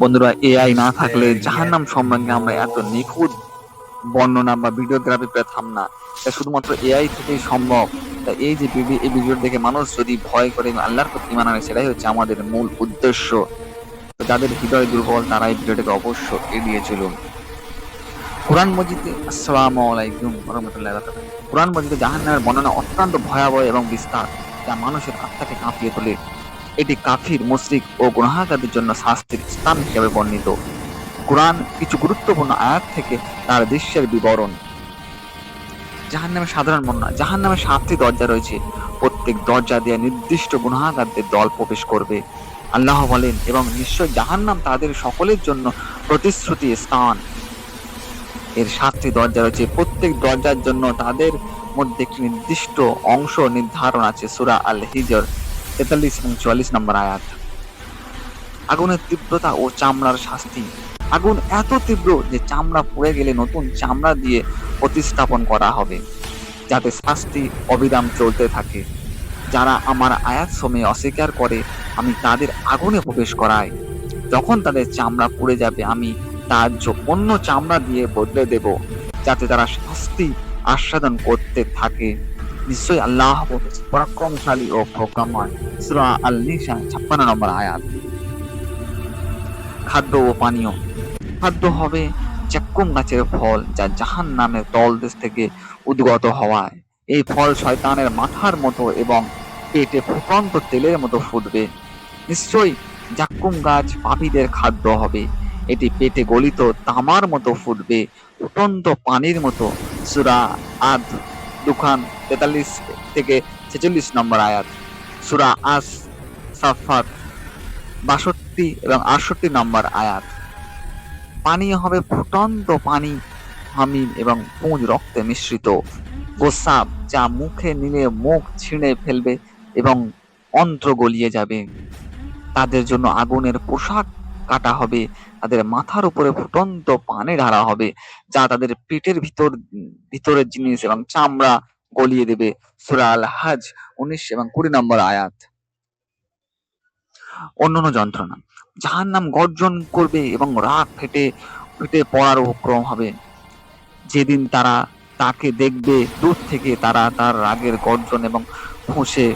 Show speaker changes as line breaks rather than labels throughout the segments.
বন্ধুরা এআই না থাকলে জাহান্নাম সম্পর্কে আমরা এত নিখুঁত বর্ণনা বা ভিডিওগ্রাফি পেতাম না। এটা শুধুমাত্র এআই থেকেই সম্ভব। তা এই যে ভিডিও এই ভিডিও দেখে মানুষ যদি ভয় করে আল্লাহর প্রতি ইমান আনে সেটাই হচ্ছে আমাদের মূল উদ্দেশ্য। তো যাদের হৃদয় দুর্বল তারা এই ভিডিওটাকে অবশ্য এড়িয়ে চলুন। কোরআন মজিদে আসসালামু আলাইকুম রহমতুল্লাহ কোরআন মজিদে জাহান্নামের বর্ণনা অত্যন্ত ভয়াবহ এবং বিস্তার যা মানুষের আত্মাকে কাঁপিয়ে তোলে। এটি কাফির, মুশরিক ও গুনাহগারদের জন্য শাস্তির স্থান হিসেবে বর্ণিত। কোরআন কিছু গুরুত্বপূর্ণ আয়াত থেকে তার দৃশ্যের বিবরণ। জাহান নামে সাধারণ বর্ণনা জাহান নামে সাতটি দরজা রয়েছে। প্রত্যেক দরজা দিয়ে নির্দিষ্ট গুনাহগারদের দল প্রবেশ করবে। আল্লাহ বলেন, এবং নিশ্চয় জাহান্নাম তাদের সকলের জন্য প্রতিশ্রুতি স্থান। এর সাতটি দরজা রয়েছে। প্রত্যেক দরজার জন্য তাদের মধ্যে একটি নির্দিষ্ট অংশ নির্ধারণ আছে, সুরা আল হিজর তেতাল্লিশ এবং চুয়াল্লিশ নম্বর আয়াত। আগুনের তীব্রতা ও চামড়ার শাস্তি। আগুন এত তীব্র যে চামড়া পুড়ে গেলে নতুন চামড়া দিয়ে প্রতিস্থাপন করা হবে, যাতে শাস্তি অবিরাম চলতে থাকে। যারা আমার আয়াত সময়ে অস্বীকার করে, আমি তাদের আগুনে প্রবেশ করাই। যখন তাদের চামড়া পুড়ে যাবে, আমি তার অন্য চামড়া দিয়ে বদলে দেব, যাতে তারা শাস্তি আস্বাদন করতে থাকে। নিশ্চয়ই আল্লাহ পরাক্রমশালী ও প্রজ্ঞাময় সূরা ছাপ্পান্ন নম্বর আয়াত। খাদ্য ও পানীয়। খাদ্য হবে চাক্কুম গাছের ফল যা জাহান নামের তলদেশ থেকে উদ্গত হওয়ায়। এই ফল শয়তানের মাথার মতো এবং পেটে ফুটন্ত তেলের মতো ফুটবে। নিশ্চয়ই জাক্কুম গাছ পাপীদের খাদ্য হবে। এটি পেটে গলিত তামার মতো ফুটবে। ফুটন্ত পানির মতো। সুরা আদ দুখান তেতাল্লিশ থেকে ছেচল্লিশ নম্বর আয়াত, সুরা আস সাফাত বাষট্টি এবং আটষট্টি নম্বর আয়াত। পানীয় হবে ফুটন্ত পানি, হামিম এবং পুঁজ রক্তে মিশ্রিত। গোসাপ যা মুখে নিলে মুখ ছিঁড়ে ফেলবে এবং অন্ত্র গলিয়ে যাবে। তাদের জন্য আগুনের পোশাক কাটা হবে, তাদের মাথার উপরে ফুটন্ত পানি ঢালা হবে, যা তাদের পেটের ভিতর, ভিতরের জিনিস এবং চামড়া গলিয়ে দেবে। সূরা আল হাজ উনিশ এবং কুড়ি নম্বর আয়াত। অন্যান্য যন্ত্রণা যাহার নাম গর্জন করবে এবং রাগ ফেটে ফেটে পড়ার উপক্রম হবে। যেদিন তারা তাকে দেখবে, দূর থেকে তারা তার রাগের গর্জন এবং ফুঁসে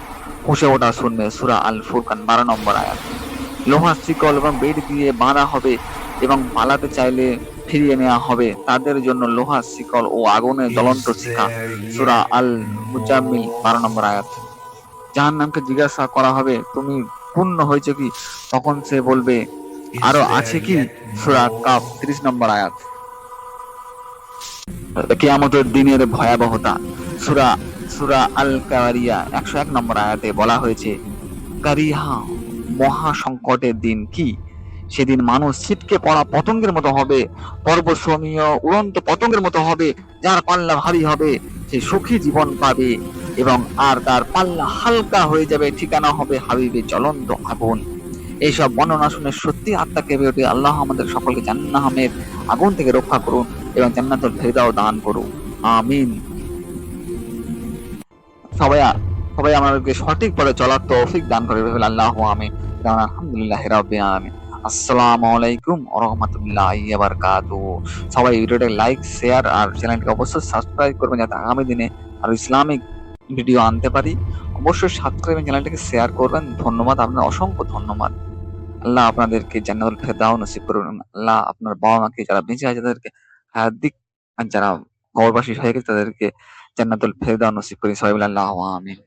ফুঁসে ওঠা শুনবে। সুরা আল ফুরকান বারো নম্বর আয়াত। লোহার শিকল এবং বেড দিয়ে বাঁধা হবে এবং পালাতে চাইলে ফিরিয়ে নেওয়া হবে। তাদের জন্য লোহার শিকল ও আগুনের জ্বলন্ত শিখা। সুরা আল মুজাম্মিল বারো নম্বর আয়াত। জাহান নামকে জিজ্ঞাসা করা হবে, তুমি পূর্ণ হয়েছে কি? তখন সে বলবে, আরও আছে কি? সুরা কাপ ত্রিশ নম্বর আয়াত। কিয়ামতের দিনের ভয়াবহতা। সুরা সুরা আল কারিয়া একশো এক নম্বর আয়াতে বলা হয়েছে, কারিহা মহা সংকটের দিন কি? সেদিন মানুষ ছিটকে পড়া পতঙ্গের মতো হবে পর্বসমীয় উড়ন্ত পতঙ্গের মতো হবে, যার পাল্লা ভারী হবে, সে সুখী জীবন পাবে, এবং আর তার পাল্লা হালকা হয়ে যাবে, ঠিকানা হবে হাবিবে জ্বলন্ত আগুন। এইসব বর্ণনা শুনে সত্যি আত্মা কেঁপে ওঠে। আল্লাহ আমাদের সকলকে জান্নাহামের আগুন থেকে রক্ষা করুন এবং জান্নাতুল ফেরদাও দান করুন আমিন। সবাই সবাই আমাদেরকে সঠিক পথে চলার তৌফিক দান করে, আল্লাহ আমিন। আলাইকুম সবাই লাইক শেয়ার আর চ্যানেলটিকে অবশ্যই সাবস্ক্রাইব করবেন যাতে আগামী দিনে আরও ইসলামিক ভিডিও আনতে পারি। অবশ্যই সাবস্ক্রাইব চ্যানেলটাকে শেয়ার করবেন। ধন্যবাদ আপনার অসংখ্য ধন্যবাদ। আল্লাহ আপনাদেরকে জান্নাতুল ফেরদাও নসিব করুন। আল্লাহ আপনার বাবা মাকে যারা বেঁচে আছে তাদেরকে হার্দিক আর যারা কবরবাসী হয়ে গেছে তাদেরকে জান্নাতুল ফেরদাও নসিব করি সবাই আল্লাহ আমিন।